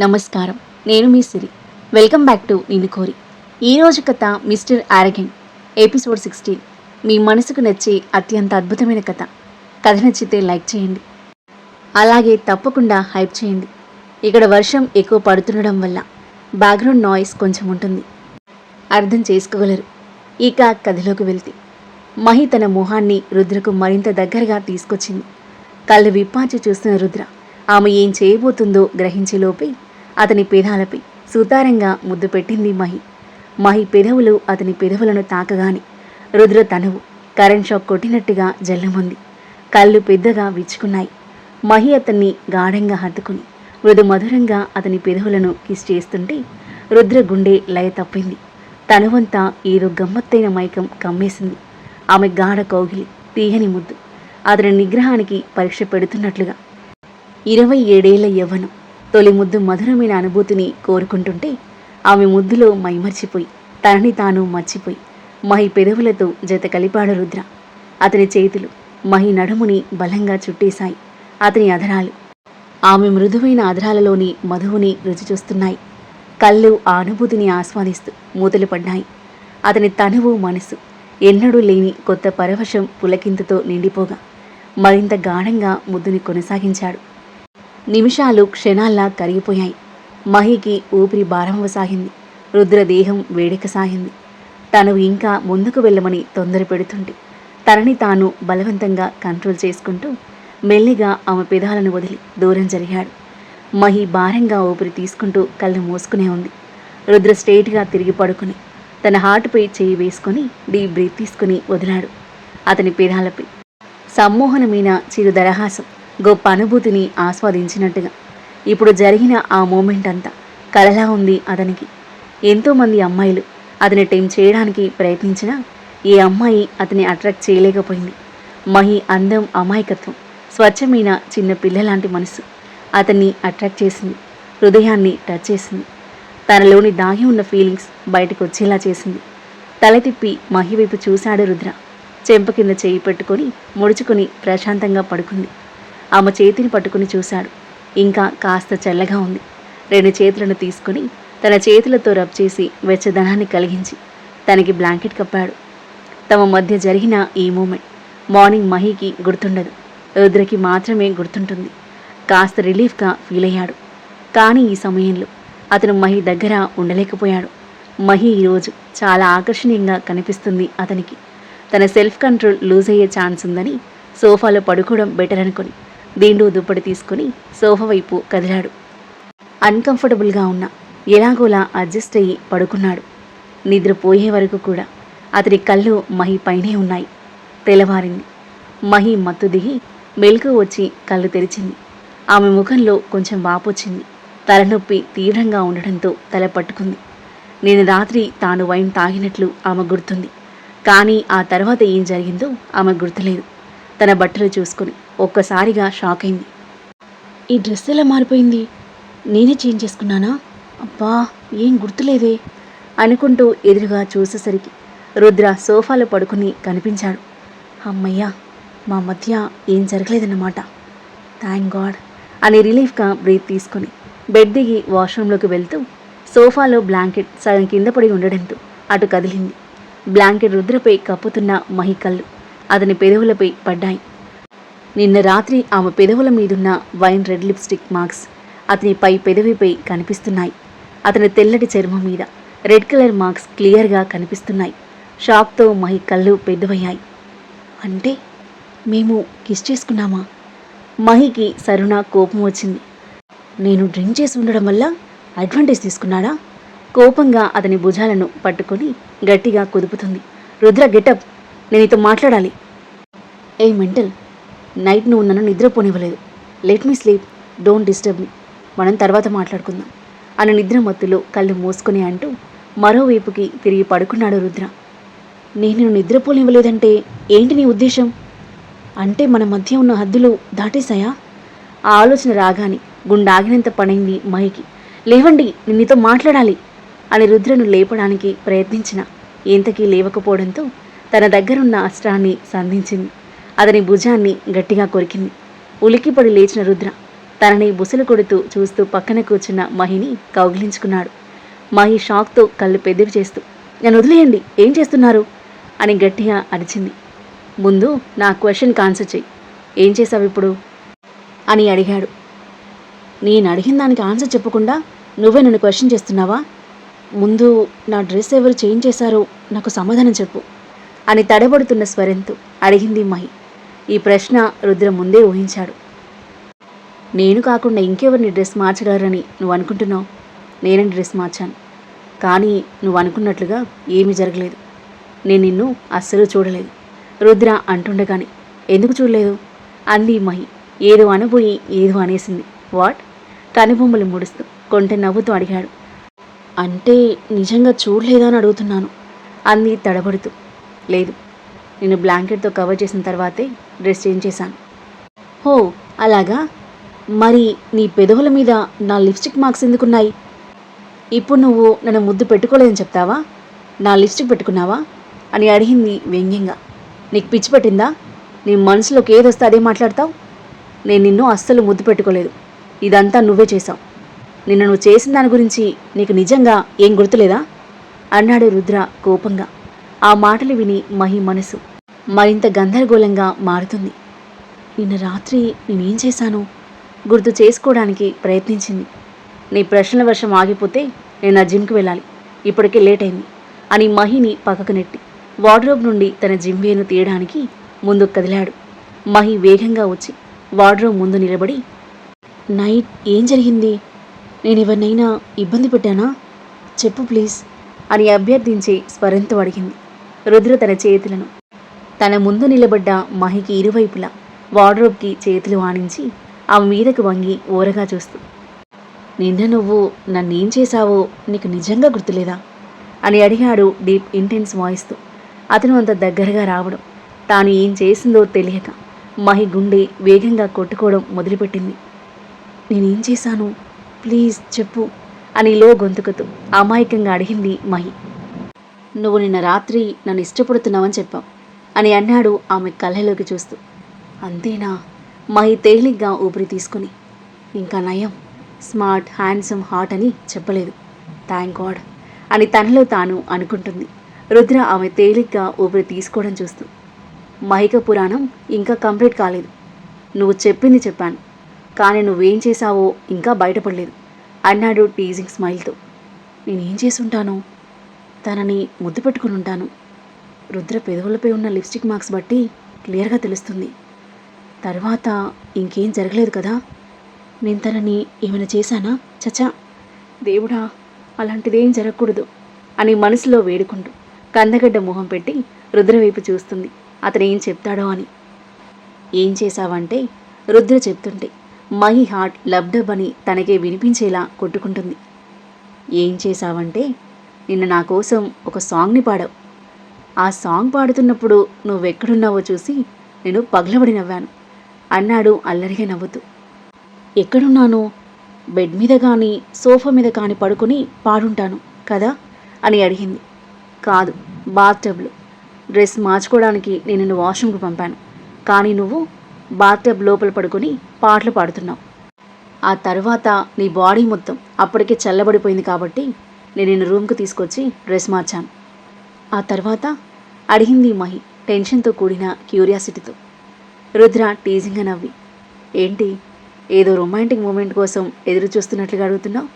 నమస్కారం. నేను మీ Siri. Welcome back to Ninnu Kori. ఈరోజు కథ మిస్టర్ ఆరగెన్ ఎపిసోడ్ సిక్స్టీన్. మీ మనసుకు నచ్చే అత్యంత అద్భుతమైన కథ. కథ నచ్చితే లైక్ చేయండి. అలాగే తప్పకుండా హైప్ చేయండి. ఇక్కడ వర్షం ఎక్కువ పడుతుండడం వల్ల బ్యాక్గ్రౌండ్ నాయిస్ కొంచెం ఉంటుంది. అర్థం చేసుకోగలరు. ఇక కథలోకి వెళ్తే. మహి తన మొహాన్ని రుద్రకు మరింత దగ్గరగా తీసుకొచ్చింది. కళ్ళు విప్పాచి చూస్తున్న రుద్ర ఆమె ఏం చేయబోతుందో గ్రహించేలోపే అతని పెదాలపై సుతారంగా ముద్దు పెట్టింది మహి. మహి పెదవులు అతని పెదవులను తాకగానే రుద్ర తనువు కరెంట్ షాక్ కొట్టినట్టుగా జల్లుమంది. కళ్ళు పెద్దగా విచ్చుకున్నాయి. మహి అతన్ని గాఢంగా హత్తుకుని మృదు మధురంగా అతని పెదవులను కిస్ చేస్తుంటే రుద్ర గుండె లయ తప్పింది. తనువంతా ఏదో గమ్మత్తైన మైకం కమ్మేసింది. ఆమె గాఢ కౌగిలి తీయని ముద్దు అతని నిగ్రహానికి పరీక్ష పెడుతున్నట్లుగా. ఇరవై ఏడేళ్ళ యవ్వనం. తొలి ముద్దు మధురమైన అనుభూతిని కోరుకుంటుంటే ఆమె ముద్దులో మైమర్చిపోయి తనని తాను మర్చిపోయి మహి పెదవులతో జత కలిపాడు రుద్ర. అతని చేతులు మహి నడుముని బలంగా చుట్టేశాయి. అతని అధరాలు ఆమె మృదువైన అధరాలలోని మధువుని రుచి చూస్తున్నాయి కళ్ళు ఆ అనుభూతిని ఆస్వాదిస్తూ మూతలు పడ్డాయి. అతని తనువు మనసు ఎన్నడూ లేని కొత్త పరవశం పులకింతతో నిండిపోగా మరింత గాఢంగా ముద్దుని కొనసాగించాడు. నిమిషాలు క్షణాల్లా కరిగిపోయాయి. మహికి ఊపిరి భారమవసాగింది రుద్రదేహం వేడెక్కసాగింది తను ఇంకా ముందుకు వెళ్ళమని తొందర పెడుతుంది తనని తాను బలవంతంగా కంట్రోల్ చేసుకుంటూ మెల్లిగా ఆమె పెదాలను వదిలి దూరం జరిగాడు. మహి భారంగా ఊపిరి తీసుకుంటూ కళ్ళు మూసుకునే ఉంది. రుద్ర స్ట్రేట్గా తిరిగి పడుకుని తన హార్ట్పై చేయి వేసుకుని డీప్ బ్రీత్ తీసుకుని వదిలాడు. అతని పెదాలపై సమ్మోహనమైన చిరు దరహాసం గొప్ప అనుభూతిని ఆస్వాదించినట్టుగా. ఇప్పుడు జరిగిన ఆ మూమెంట్ అంతా కలలా ఉంది అతనికి. ఎంతోమంది అమ్మాయిలు అతని టైం చేయడానికి ప్రయత్నించినా ఏ అమ్మాయి అతని అట్రాక్ట్ చేయలేకపోయింది. మహి అందం అమాయకత్వం స్వచ్ఛమైన చిన్న పిల్లలాంటి మనసు అతన్ని అట్రాక్ట్ చేసింది. హృదయాన్ని టచ్ చేసింది. తనలోని దాగి ఉన్న ఫీలింగ్స్ బయటకు వచ్చేలా చేసింది. తల తిప్పి మహి వైపు చూశాడు రుద్ర. చెంప కింద చేయి పెట్టుకొని ముడుచుకొని ప్రశాంతంగా పడుకుంది. ఆమె చేతిని పట్టుకుని చూశాడు. ఇంకా కాస్త చల్లగా ఉంది. రెండు చేతులను తీసుకుని తన చేతులతో రబ్ చేసి వెచ్చదనాన్ని కలిగించి తనకి బ్లాంకెట్ కప్పాడు. తమ మధ్య జరిగిన ఈ మూమెంట్ మార్నింగ్ మహికి గుర్తుండదు. రుద్రకి మాత్రమే గుర్తుంటుంది. కాస్త రిలీఫ్గా ఫీల్ అయ్యాడు. కానీ ఈ సమయంలో అతను మహి దగ్గర ఉండలేకపోయాడు. మహి ఈరోజు చాలా ఆకర్షణీయంగా కనిపిస్తుంది అతనికి. తన సెల్ఫ్ కంట్రోల్ లూజ్ అయ్యే ఛాన్స్ ఉందని సోఫాలో పడుకోవడం బెటర్ అనుకుని దిండు దుప్పటి తీసుకుని సోఫా వైపు కదిలాడు. అన్కంఫర్టబుల్గా ఉన్న ఎలాగోలా అడ్జస్ట్ అయ్యి పడుకున్నాడు. నిద్రపోయే వరకు కూడా అతని కళ్ళు మహి పైనే ఉన్నాయి. తెల్లవారింది. మహి మత్తు దిగి మెలకు వచ్చి కళ్ళు తెరిచింది. ఆమె ముఖంలో కొంచెం వాపొచ్చింది. తలనొప్పి తీవ్రంగా ఉండడంతో తల పట్టుకుంది. నేను రాత్రి తాను వైన్ తాగినట్లు ఆమె గుర్తుంది. కానీ ఆ తర్వాత ఏం జరిగిందో ఆమె గుర్తులేదు. తన బట్టలు చూసుకుని ఒక్కసారిగా షాక్ అయింది. ఈ డ్రెస్ ఎలా మారిపోయింది? నేనే చేంజ్ చేసుకున్నానా? అబ్బా ఏం గుర్తులేదే అనుకుంటూ ఎదురుగా చూసేసరికి రుద్ర సోఫాలో పడుకుని కనిపించాడు. అమ్మయ్యా మా మధ్య ఏం జరగలేదన్నమాట. థ్యాంక్ గాడ్ అని రిలీఫ్గా బ్రీత్ తీసుకొని బెడ్ దిగి వాష్రూమ్లోకి వెళ్తూ సోఫాలో బ్లాంకెట్ సగం కింద పడి ఉండడంతో అటు కదిలింది. బ్లాంకెట్ రుద్రపై కప్పుతున్న మహి కళ్ళు. అతని పెదవులపై పడ్డాయి. నిన్న రాత్రి ఆమె పెదవుల మీదున్న వైన్ రెడ్ లిప్స్టిక్ మార్క్స్ అతని పై పెదవిపై కనిపిస్తున్నాయి. అతని తెల్లటి చర్మం మీద రెడ్ కలర్ మార్క్స్ క్లియర్గా కనిపిస్తున్నాయి. షాక్తో మహి కళ్ళు పెద్దవయ్యాయి. అంటే మేము కిస్ చేసుకున్నామా? మహికి సరుణ కోపం వచ్చింది. నేను డ్రింక్ చేసి ఉండడం వల్ల అడ్వాంటేజ్ తీసుకున్నాడా? కోపంగా అతని భుజాలను పట్టుకొని గట్టిగా కుదుపుతుంది. రుద్ర గెటప్ నేను నీతో మాట్లాడాలి. ఏ మెంటల్ నైట్ నువ్వు నన్ను నిద్రపోనివ్వలేదు. Let me sleep don't disturb me మనం తర్వాత మాట్లాడుకుందాం. అని నిద్ర మత్తులో కళ్ళు మూసుకొని అంటూ మరోవైపుకి తిరిగి పడుకున్నాడు రుద్ర. నేను నిద్రపోనివ్వలేదంటే ఏంటి నీ ఉద్దేశం? అంటే మన మధ్య ఉన్న హద్దులు దాటేశాయా? ఆ ఆలోచన రాగానే గుండాగినంత పనైంది మహికి. లేవండి నిన్నతో మాట్లాడాలి అని రుద్రను లేపడానికి ప్రయత్నించిన. ఎంతకీ లేవకపోవడంతో తన దగ్గరున్న అస్త్రాన్ని సంధించింది. అతని భుజాన్ని గట్టిగా కొరికింది. ఉలికిపడి లేచిన రుద్ర తనని బుసలు కొడుతూ చూస్తూ పక్కన కూర్చున్న మహిని కౌగిలించుకున్నాడు. మహి షాక్తో కళ్ళు పెద్దవి చేస్తూ నన్ను వదిలేయండి ఏం చేస్తున్నారు? అని గట్టిగా అరిచింది. ముందు నా క్వశ్చన్కి ఆన్సర్ చెయ్యి. ఏం చేసావు ఇప్పుడు? అని అడిగాడు. నేను అడిగిన దానికి ఆన్సర్ చెప్పకుండా నువ్వే నన్ను క్వశ్చన్ చేస్తున్నావా? ముందు నా డ్రెస్ ఎవరు చేంజ్ చేశారో నాకు సమాధానం చెప్పు. అని తడబడుతున్న స్వరంతో అడిగింది మహి. ఈ ప్రశ్న రుద్ర ముందే ఊహించాడు. నేను కాకుండా ఇంకెవరిని డ్రెస్ మార్చగలరని నువ్వు అనుకుంటున్నావు? నేనే డ్రెస్ మార్చాను? కానీ నువ్వు అనుకున్నట్లుగా ఏమీ జరగలేదు. నేను నిన్ను అస్సలు చూడలేదు. రుద్ర అంటుండగానే ఎందుకు చూడలేదు? అంది మహి. ఏదో అనబోయి ఏదో అనేసింది. వాట్? కనుబొమ్మలు ముడుస్తూ కొంట నవ్వుతూ అడిగాడు. అంటే నిజంగా చూడలేదని అడుగుతున్నాను అంది తడబడుతూ. లేదు. నేను బ్లాంకెట్తో కవర్ చేసిన తర్వాతే డ్రెస్ చేంజ్ చేశాను. హో అలాగా? మరి నీ పెదవుల మీద నా లిప్స్టిక్ మార్క్స్ ఎందుకున్నాయి? ఇప్పుడు నువ్వు నన్ను ముద్దు పెట్టుకోలేదని చెప్తావా? నా లిప్స్టిక్ పెట్టుకున్నావా? అని అడిగింది వ్యంగ్యంగా. నీకు పిచ్చి పట్టిందా? నీ మనసులోకి ఏదొస్తే అదే మాట్లాడతావు? నేను నిన్ను అస్సలు ముద్దు పెట్టుకోలేదు. ఇదంతా నువ్వే చేశావు. నిన్న నువ్వు చేసిన దాని గురించి నీకు నిజంగా ఏం గుర్తులేదా? అన్నాడు రుద్ర కోపంగా. ఆ మాటలు విని మహి మనసు మరింత గందరగోళంగా మారుతుంది. నిన్న రాత్రి నేనేం చేశాను? గుర్తు చేసుకోవడానికి ప్రయత్నించింది. నీ ప్రశ్నల వర్షం ఆగిపోతే నేను నా జిమ్కి వెళ్ళాలి. ఇప్పటికే లేట్ అయింది అని మహిని పక్కకు నెట్టి వార్డ్రోబ్ నుండి తన జిమ్ వేను తీయడానికి ముందుకు కదిలాడు. మహి వేగంగా వచ్చి వార్డ్రోబ్ ముందు నిలబడి నైట్ ఏం జరిగింది? నేను ఎవరినైనా ఇబ్బంది పెట్టానా? చెప్పు ప్లీజ్ అని అభ్యర్థించి స్వరంతో అడిగింది. రుద్ర తన చేతులను. తన ముందు నిలబడ్డ మహికి ఇరువైపులా వార్డ్రోబ్కి చేతులు ఆనించి ఆమె మీదకు వంగి ఓరగా చూస్తూ నిన్న నువ్వు నన్నేం చేశావో నీకు నిజంగా గుర్తులేదా? అని అడిగాడు డీప్ ఇంటెన్స్ వాయిస్తో. అతను అంత దగ్గరగా రావడం తాను ఏం చేసిందో తెలియక మహి గుండె వేగంగా కొట్టుకోవడం మొదలుపెట్టింది. నేనేం చేశాను? ప్లీజ్ చెప్పు అని లో గొంతుకుతూ అమాయకంగా అడిగింది మహి. నువ్వు నిన్న రాత్రి నన్ను ఇష్టపడుతున్నావని చెప్పావు అని అన్నాడు ఆమె కళ్ళలోకి చూస్తూ. అంతేనా? మహి తేలిగ్గా ఊపిరి తీసుకుని. ఇంకా నయం. స్మార్ట్ హ్యాండ్సమ్ హార్ట్ అని చెప్పలేదు. థ్యాంక్ గాడ్ అని తనలో తాను అనుకుంటుంది. రుద్ర ఆమె తేలిగ్గా ఊపిరి తీసుకోవడం చూస్తూ. మహిక పురాణం ఇంకా కంప్లీట్ కాలేదు. నువ్వు చెప్పింది చెప్పాను. కానీ నువ్వేం చేశావో ఇంకా బయటపడలేదు అన్నాడు టీజింగ్ స్మైల్తో. నేనేం చేసుంటాను తనని ముద్దు పెట్టుకుని ఉంటాను. రుద్ర పెదవులపై ఉన్న లిప్స్టిక్ మార్క్స్ బట్టి క్లియర్గా తెలుస్తుంది. తర్వాత ఇంకేం జరగలేదు కదా? నేను తనని ఏమైనా చేశానా? చచా దేవుడా అలాంటిదేం జరగకూడదు అని మనసులో వేడుకుంటూ కందగడ్డ మొహం పెట్టి రుద్ర వైపు చూస్తుంది. అతను ఏం చెప్తాడో అని. ఏం చేశావంటే రుద్ర చెప్తుంటే మై హార్ట్ లబ్డబ్ అని తనకే వినిపించేలా కొట్టుకుంటుంది. ఏం చేశావంటే నిన్న నా కోసం ఒక సాంగ్ని పాడావు. ఆ సాంగ్ పాడుతున్నప్పుడు నువ్వెక్కడున్నావో చూసి నేను పగలబడి నవ్వాను. అన్నాడు అల్లరిగా నవ్వుతూ. ఎక్కడున్నాను? బెడ్ మీద కానీ సోఫా మీద కానీ పడుకొని పాడుంటాను కదా? అని అడిగింది. కాదు బాత్టబ్లో. డ్రెస్ మార్చుకోవడానికి నేను నిన్ను వాష్రూమ్కి పంపాను. కానీ నువ్వు బాత్టబ్ లోపల పడుకొని పాటలు పాడుతున్నావు. ఆ తర్వాత నీ బాడీ మొత్తం అప్పటికే చల్లబడిపోయింది కాబట్టి నేను నిన్ను రూమ్కి తీసుకొచ్చి డ్రెస్ మార్చాను. ఆ తర్వాత అడిగింది మహి టెన్షన్తో కూడిన క్యూరియాసిటీతో. రుద్ర టీజింగ్గా నవ్వి ఏంటి ఏదో రొమాంటిక్ మూమెంట్ కోసం ఎదురు చూస్తున్నట్లుగా అడుగుతున్నావు?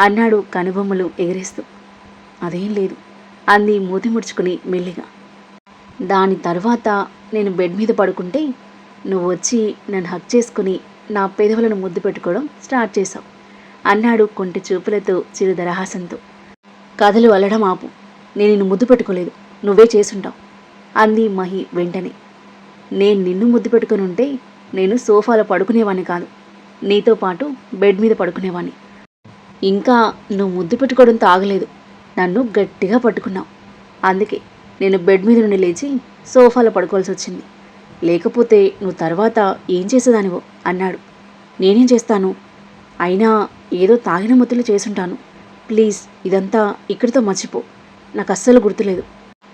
అన్నాడు కనుబొమ్మలు ఎగిరేస్తూ. అదేం లేదు అంది మూతి ముడుచుకుని మెల్లిగా. దాని తర్వాత నేను బెడ్ మీద పడుకుంటే నువ్వు వచ్చి నన్ను హక్ చేసుకుని నా పెదవులను ముద్దు పెట్టుకోవడం స్టార్ట్ చేశావు అన్నాడు కొంటి చూపులతో చిరు దరహాసంతో. కథలు అల్లడం ఆపు. నేను నిన్ను ముద్దు పెట్టుకోలేదు. నువ్వే చేసుంటావు. అంది మహి వెంటనే. నేను నిన్ను ముద్దు పెట్టుకుని ఉంటే నేను సోఫాలో పడుకునేవాణ్ణి కాదు. నీతో పాటు బెడ్ మీద పడుకునేవాణ్ణి. ఇంకా నువ్వు ముద్దు పెట్టుకోవడం తాగలేదు. నన్ను గట్టిగా పట్టుకున్నావు. అందుకే నేను బెడ్ మీద నుండి లేచి సోఫాలో పడుకోవాల్సి వచ్చింది. లేకపోతే నువ్వు తర్వాత ఏం చేసేదానివో అన్నాడు. నేనేం చేస్తాను? అయినా ఏదో తాగిన ముద్దులు చేసుంటాను. ప్లీజ్ ఇదంతా ఇక్కడితో మర్చిపో. నాకు అస్సలు గుర్తులేదు.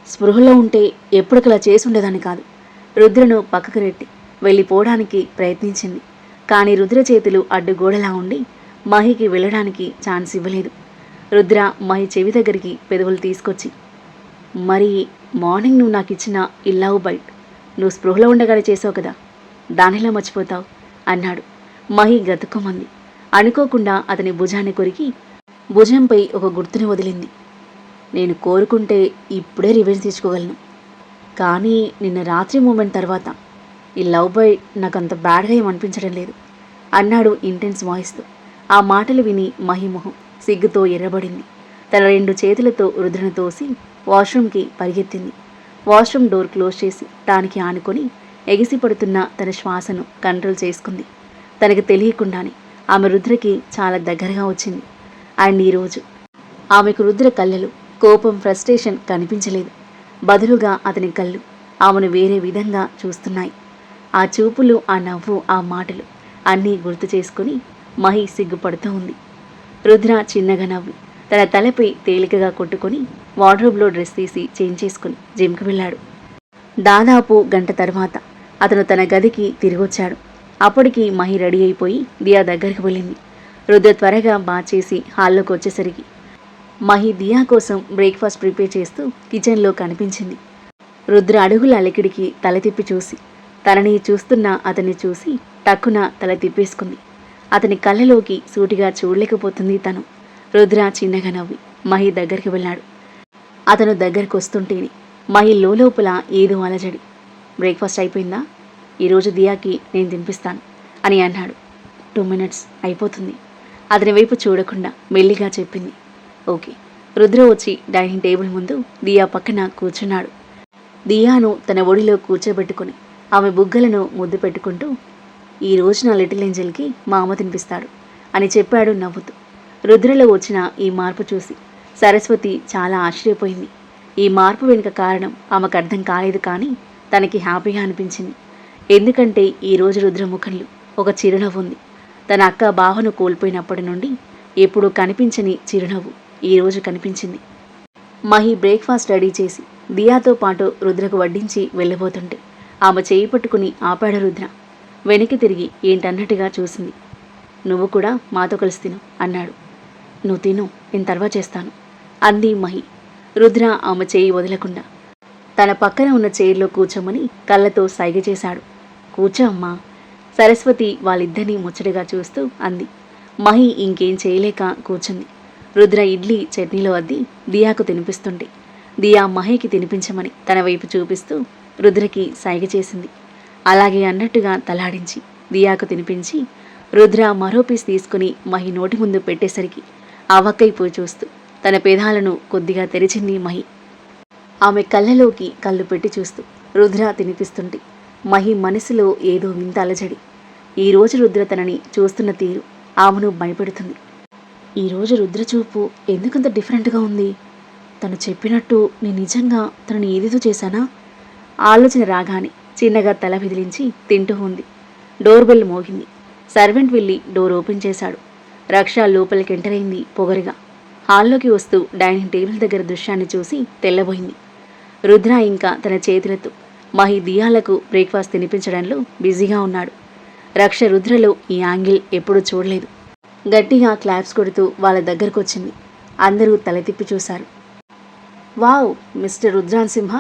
స్పృహలో ఉంటే ఎప్పటికలా చేసి ఉండేదాన్ని కాదు. రుద్రను పక్కకు నెట్టి వెళ్ళిపోవడానికి ప్రయత్నించింది. కానీ రుద్ర చేతులు అడ్డుగోడలా ఉండి మహికి వెళ్ళడానికి ఛాన్స్ ఇవ్వలేదు. రుద్ర మహి చెవి దగ్గరికి పెదవులు తీసుకొచ్చి మరి మార్నింగ్ నువ్వు నాకు ఇచ్చిన ఈ లవ్ బైట్ నువ్వు స్పృహలో ఉండగానే చేసావు కదా? దానిలా మర్చిపోతావు? అన్నాడు. మహి గతుక్కుమంది అనుకోకుండా అతని భుజాన్ని కొరికి భుజంపై ఒక గుర్తుని వదిలింది. నేను కోరుకుంటే ఇప్పుడే రివెంజ్ తీసుకోగలను. కానీ నిన్న రాత్రి మూమెంట్ తర్వాత ఈ లవ్ బాయ్ నాకు అంత బ్యాడ్గా ఏం అనిపించడం లేదు. అన్నాడు ఇంటెన్స్ వాయిస్తో. ఆ మాటలు విని మహిమొహం సిగ్గుతో ఎర్రబడింది. తన రెండు చేతులతో రుద్రను తోసి వాష్రూమ్కి పరిగెత్తింది. వాష్రూమ్ డోర్ క్లోజ్ చేసి దానికి ఆనుకొని ఎగిసిపడుతున్న తన శ్వాసను కంట్రోల్ చేసుకుంది. తనకు తెలియకుండానే ఆమె రుద్రకి చాలా దగ్గరగా వచ్చింది. అండ్ ఈరోజు ఆమెకు రుద్ర కళ్ళలు కోపం ఫ్రస్ట్రేషన్ కనిపించలేదు. బదులుగా అతని కళ్ళు ఆమెను వేరే విధంగా చూస్తున్నాయి. ఆ చూపులు ఆ నవ్వు ఆ మాటలు అన్నీ గుర్తు చేసుకుని మహి సిగ్గుపడుతూ ఉంది. రుద్ర చిన్నగా నవ్వి తన తలపై తేలికగా కొట్టుకొని వార్డ్రోబ్లో డ్రెస్ తీసి చేంజ్ చేసుకుని జిమ్కి వెళ్ళాడు. దాదాపు గంట తర్వాత అతను తన గదికి తిరిగొచ్చాడు. అప్పటికి మహి రెడీ అయిపోయి దియా దగ్గరికి వెళ్ళింది. రుద్ర త్వరగా బాచేసి చేసి హాల్లోకి వచ్చేసరికి మహి దియా కోసం బ్రేక్ఫాస్ట్ ప్రిపేర్ చేస్తూ కిచెన్లో కనిపించింది. రుద్ర అడుగుల అలికిడికి తల తిప్పి చూసి తనని చూస్తున్న అతన్ని చూసి టక్కున తల తిప్పేసుకుంది. అతని కళ్ళలోకి సూటిగా చూడలేకపోతుంది తను. రుద్ర చిన్నగా నవ్వి మహి దగ్గరికి వెళ్ళాడు. అతను దగ్గరికి వస్తుంటేనే మహి లోపల ఏదో అలజడి. బ్రేక్ఫాస్ట్ అయిపోయిందా? ఈరోజు దియాకి నేను తినిపిస్తాను అని అన్నాడు. టూ మినిట్స్ అయిపోతుంది. అతని వైపు చూడకుండా మెల్లిగా చెప్పింది. ఓకే. రుద్ర వచ్చి డైనింగ్ టేబుల్ ముందు దియా పక్కన కూర్చున్నాడు. దియాను తన ఒడిలో కూర్చోబెట్టుకుని ఆమె బుగ్గలను ముద్దు పెట్టుకుంటూ ఈ రోజు నా లిటిల్ ఏంజల్కి మా అమ్మ తినిపిస్తాడు అని చెప్పాడు నవ్వుతూ. రుద్రలో వచ్చిన ఈ మార్పు చూసి సరస్వతి చాలా ఆశ్చర్యపోయింది. ఈ మార్పు వెనుక కారణం ఆమెకు అర్థం కాలేదు కానీ తనకి హ్యాపీగా అనిపించింది. ఎందుకంటే ఈరోజు రుద్ర ముఖంలో ఒక చిరునవ్వు ఉంది. తన అక్క బాహును కోల్పోయినప్పటి నుండి ఎప్పుడూ కనిపించని చిరునవ్వు ఈరోజు కనిపించింది. మహి బ్రేక్ఫాస్ట్ రెడీ చేసి దియాతో పాటు రుద్రకు వడ్డించి వెళ్ళబోతుంటే ఆమె చేయి పట్టుకుని ఆపాడు రుద్ర. వెనక్కి తిరిగి ఏంటన్నట్టుగా చూసింది. నువ్వు కూడా మాతో కలిసి తిను అన్నాడు. నువ్వు తిను నేను తర్వాత చేస్తాను అంది మహి. రుద్ర ఆమె చేయి వదలకుండా తన పక్కన ఉన్న చైర్లో కూర్చోమని కళ్ళతో సైగ చేశాడు. కూర్చో అమ్మా సరస్వతి వాళ్ళిద్దరినీ ముచ్చటగా చూస్తూ అంది. మహి ఇంకేం చేయలేక కూర్చుంది. రుద్ర ఇడ్లీ చట్నీలో అద్ది దియాకు తినిపిస్తుంటే. దియా మహికి తినిపించమని తన వైపు చూపిస్తూ రుద్రకి సైగ చేసింది. అలాగే అన్నట్టుగా తలాడించి దియాకు తినిపించి రుద్ర మరో పీస్ తీసుకుని మహి నోటి ముందు పెట్టేసరికి అవక్కైపోయి చూస్తూ తన పేదాలను కొద్దిగా తెరిచింది మహి. ఆమె కళ్ళలోకి కళ్ళు పెట్టి చూస్తూ రుద్ర తినిపిస్తుంటే మహి మనసులో ఏదో వింత అలజడి ఈరోజు రుద్ర తనని చూస్తున్న తీరు ఆమెను భయపెడుతుంది. ఈరోజు రుద్ర చూపు ఎందుకంత డిఫరెంట్గా ఉంది? తను చెప్పినట్టు నేను నిజంగా తనని ఏదేదో చేశానా? ఆలోచన రాగానే చిన్నగా తల విదిలించి తింటూ ఉంది. డోర్ బెల్ మోగింది. సర్వెంట్ వెళ్ళి డోర్ ఓపెన్ చేశాడు. రక్ష లోపలికి ఎంటర్ అయింది పొగరుగా. హాల్లోకి వస్తూ డైనింగ్ టేబుల్ దగ్గర దృశ్యాన్ని చూసి తెల్లబోయింది. రుద్ర ఇంకా తన చేతులతో మహి దియాలకు బ్రేక్ఫాస్ట్ తినిపించడంలో బిజీగా ఉన్నాడు. రక్ష రుద్రలో ఈ యాంగిల్ ఎప్పుడూ చూడలేదు. గట్టిగా క్లాప్స్ కొడుతూ వాళ్ళ దగ్గరకు వచ్చింది అందరూ తలతిప్పి చూశారు. Wow mister Rudran Simha!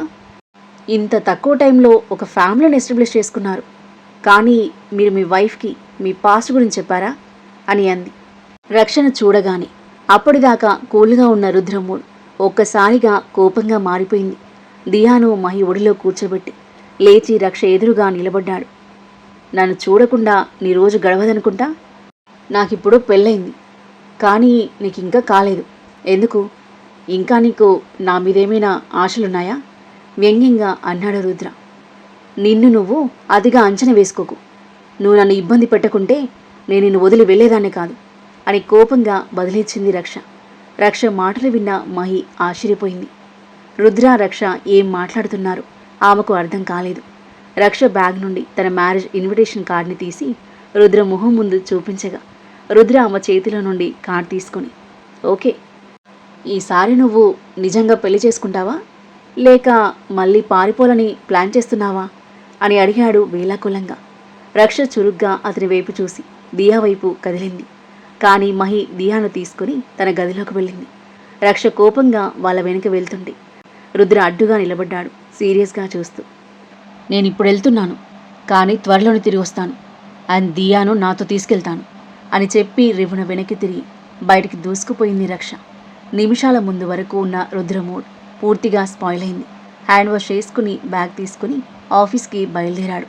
ఇంత తక్కువ టైంలో ఒక ఫ్యామిలీని ఎస్టాబ్లిష్ చేసుకున్నారు. కానీ మీరు మీ వైఫ్కి మీ పాస్ట్ గురించి చెప్పారా? అని అంది. రక్షణ చూడగానే అప్పటిదాకా కూల్గా ఉన్న రుద్రమూడ్ ఒక్కసారిగా కోపంగా మారిపోయింది. దియాను మహి ఒడిలో కూర్చోబెట్టి లేచి రక్ష ఎదురుగా నిలబడ్డాడు. నన్ను చూడకుండా నీ రోజు గడవదనుకుంటా? నాకిప్పుడు పెళ్ళయింది. కానీ నీకు ఇంకా కాలేదు. ఎందుకు? ఇంకా నీకు నా మీదేమైనా ఆశలున్నాయా? వ్యంగ్యంగా అన్నాడు రుద్ర. నిన్ను నువ్వు అదిగా అంచనా వేసుకోకు. నువ్వు నన్ను ఇబ్బంది పెట్టకుంటే నేను నిన్ను వదిలి వెళ్ళేదాన్ని కాదు అని కోపంగా బదిలిచ్చింది రక్ష. రక్ష మాటలు విన్న మహి ఆశ్చర్యపోయింది. రుద్ర రక్ష ఏం మాట్లాడుతున్నారు? ఆమెకు అర్థం కాలేదు. రక్ష బ్యాగ్ నుండి తన మ్యారేజ్ ఇన్విటేషన్ కార్డ్ని తీసి రుద్ర మొహం ముందు చూపించగా రుద్ర ఆమె చేతిలో నుండి కార్డ్ తీసుకొని ఓకే ఈసారి నువ్వు నిజంగా పెళ్ళి చేసుకుంటావా? లేక మళ్ళీ పారిపోలని ప్లాన్ చేస్తున్నావా? అని అడిగాడు వేలాకులంగా రక్ష చురుగ్గా అతని వైపు చూసి దియా వైపు కదిలింది. కానీ మహి దియాను తీసుకుని తన గదిలోకి వెళ్ళింది. రక్ష కోపంగా వాళ్ళ వెనుక వెళ్తుంటే రుద్ర అడ్డుగా నిలబడ్డాడు సీరియస్గా చూస్తూ. నేను ఇప్పుడు వెళ్తున్నాను కానీ త్వరలోనే తిరిగి వస్తాను. అండ్ దియాను నాతో తీసుకెళ్తాను అని చెప్పి రివున వెనక్కి తిరిగి బయటికి దూసుకుపోయింది రక్ష. నిమిషాల ముందు వరకు ఉన్న రుద్ర మూడ్ పూర్తిగా స్పాయిల్ అయింది. హ్యాండ్ వాష్ చేసుకుని బ్యాగ్ తీసుకుని ఆఫీస్కి బయలుదేరాడు.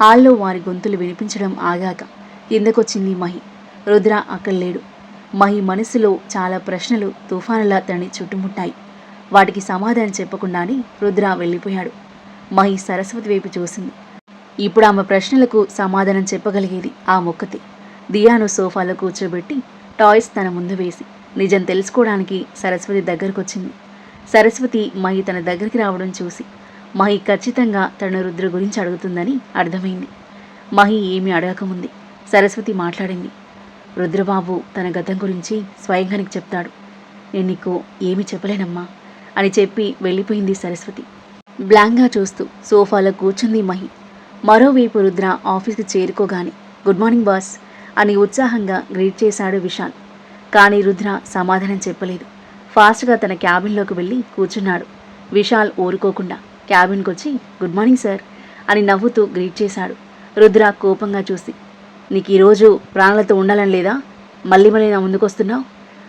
హాల్లో వారి గొంతులు వినిపించడం ఆగాక కిందకొచ్చింది మహి. రుద్ర అక్కడ లేడు మహి మనసులో చాలా ప్రశ్నలు తుఫానులా తనని చుట్టుముట్టాయి. వాటికి సమాధానం చెప్పకుండానే రుద్ర వెళ్ళిపోయాడు. మహి సరస్వతి వైపు చూసింది. ఇప్పుడు ఆమె ప్రశ్నలకు సమాధానం చెప్పగలిగేది ఆ మొక్కతే. దియాను సోఫాలో కూర్చోబెట్టి టాయ్స్ తన ముందు వేసి నిజం తెలుసుకోవడానికి సరస్వతి దగ్గరకొచ్చింది. సరస్వతి మహి తన దగ్గరికి రావడం చూసి మహి ఖచ్చితంగా తన రుద్ర గురించి అడుగుతుందని అర్థమైంది. మహి ఏమీ అడగకముంది సరస్వతి మాట్లాడింది. రుద్రబాబు తన గతం గురించి స్వయంగానికి చెప్తాడు. నేను నీకు ఏమీ చెప్పలేనమ్మా. అని చెప్పి వెళ్ళిపోయింది సరస్వతి. బ్లాంక్గా చూస్తూ సోఫాలో కూర్చుంది మహి. మరోవైపు రుద్ర ఆఫీస్కి చేరుకోగానే గుడ్ మార్నింగ్ బాస్ అని ఉత్సాహంగా గ్రీట్ చేశాడు విశాల్. కానీ రుద్ర సమాధానం చెప్పలేదు. ఫాస్ట్గా తన క్యాబిన్లోకి వెళ్ళి కూర్చున్నాడు. విశాల్ ఊరుకోకుండా క్యాబిన్కి వచ్చి గుడ్ మార్నింగ్ సార్ అని నవ్వుతూ గ్రీట్ చేశాడు. రుద్ర కోపంగా చూసి నీకు ఈరోజు ప్రాణాలతో ఉండాలని లేదా? మళ్ళీ మళ్ళీ నా ముందుకొస్తున్నావు?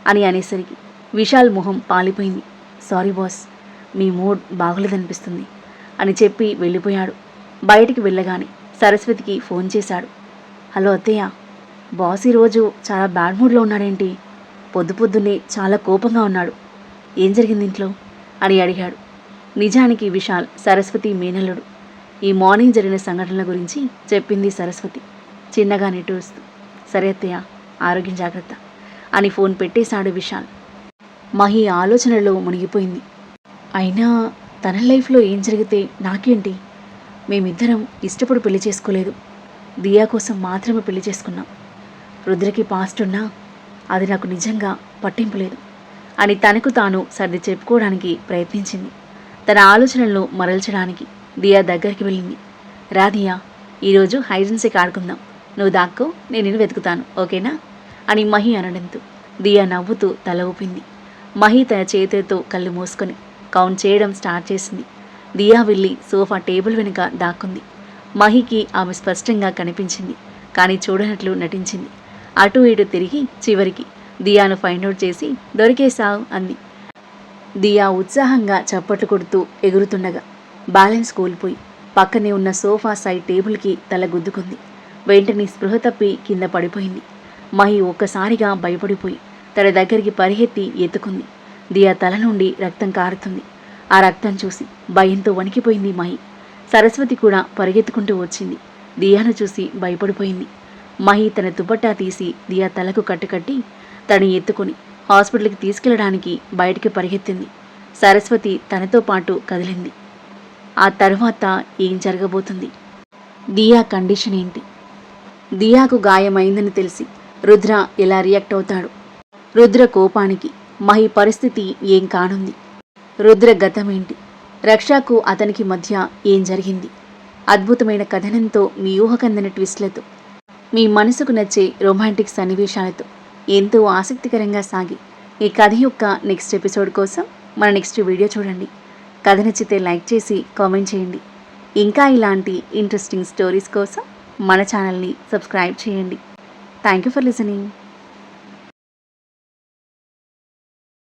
అని అనేసరికి విశాల్ మొహం పాలిపోయింది. సారీ బాస్ మీ మూడ్ బాగలేదనిపిస్తుంది అని చెప్పి వెళ్ళిపోయాడు. బయటికి వెళ్ళగానే సరస్వతికి ఫోన్ చేశాడు. హలో అత్తయ్య బాస్ ఈరోజు చాలా బ్యాడ్ మూడ్లో ఉన్నాడేంటి? పొద్దు పొద్దున్నే చాలా కోపంగా ఉన్నాడు. ఏం జరిగింది ఇంట్లో? అని అడిగాడు. నిజానికి విశాల్ సరస్వతి మేనల్లుడు. ఈ మార్నింగ్ జరిగిన సంఘటనల గురించి చెప్పింది సరస్వతి. చిన్నగా నిట్టూరుస్తూ సరే అత్తయ్య ఆరోగ్యం జాగ్రత్త అని ఫోన్ పెట్టేశాడు విశాల్. మహి ఆలోచనలో మునిగిపోయింది. అయినా తన లైఫ్లో ఏం జరిగితే నాకేంటి? మేమిద్దరం ఇష్టపడి పెళ్ళి చేసుకోలేదు. దియా కోసం మాత్రమే పెళ్ళి చేసుకున్నాం. రుద్రకి పాస్ట్ ఉన్నా అది నాకు నిజంగా పట్టింపు లేదు. అని తనకు తాను సర్ది చెప్పుకోవడానికి ప్రయత్నించింది. తన ఆలోచనలను మరల్చడానికి దియా దగ్గరికి వెళ్ళింది. రా దియా ఈరోజు హైడెన్సీకి ఆడుకుందాం. నువ్వు దాక్కో నేను వెతుకుతాను. ఓకేనా? అని మహి అనడంతో దియా నవ్వుతూ తల ఊపింది. మహి తన చేతితో కళ్ళు మూసుకొని కౌంట్ చేయడం స్టార్ట్ చేసింది. దియా వెళ్ళి సోఫా టేబుల్ వెనుక దాక్కుంది. మహికి ఆమె స్పష్టంగా కనిపించింది కానీ చూడనట్లు నటించింది. అటు ఇటు తిరిగి చివరికి దియాను ఫైండ్ అవుట్ చేసి దొరికేశావు అంది. దియా ఉత్సాహంగా చప్పట్లు కొడుతూ ఎగురుతుండగా బ్యాలెన్స్ కోల్పోయి పక్కనే ఉన్న సోఫా సైడ్ టేబుల్కి తల గుద్దుకుంది. వెంటనే స్పృహ తప్పి కింద పడిపోయింది. మహి ఒక్కసారిగా భయపడిపోయి తన దగ్గరికి పరిగెత్తి ఎత్తుకుంది. దియా తల నుండి రక్తం కారుతుంది. ఆ రక్తం చూసి భయంతో వణికిపోయింది మహి. సరస్వతి కూడా పరిగెత్తుకుంటూ వచ్చింది. దియాను చూసి భయపడిపోయింది. మహి తన దుపట్టా తీసి దియా తలకు కట్టుకట్టి తను ఎత్తుకొని హాస్పిటల్కి తీసుకెళ్ళడానికి బయటికి పరిగెత్తింది. సరస్వతి తనతో పాటు కదిలింది. ఆ తర్వాత ఏం జరగబోతుంది? దియా కండిషన్ ఏంటి? దియాకు గాయమైందని తెలిసి రుద్ర ఎలా రియాక్ట్ అవుతాడు? రుద్ర కోపానికి మహి పరిస్థితి ఏం కానుంది? రుద్ర గతమేంటి? రక్షకు అతనికి మధ్య ఏం జరిగింది? అద్భుతమైన కథనంతో మీ ఊహకందిన ట్విస్ట్లతో మీ మనసుకు నచ్చే రొమాంటిక్ సన్నివేశాలతో ఎంతో ఆసక్తికరంగా సాగి ఈ కథ యొక్క నెక్స్ట్ ఎపిసోడ్ కోసం మన నెక్స్ట్ వీడియో చూడండి. కథ నచ్చితే లైక్ చేసి కామెంట్ చేయండి. ఇంకా ఇలాంటి ఇంట్రెస్టింగ్ స్టోరీస్ కోసం మన ఛానల్ని సబ్స్క్రైబ్ చేయండి. Thank you for listening.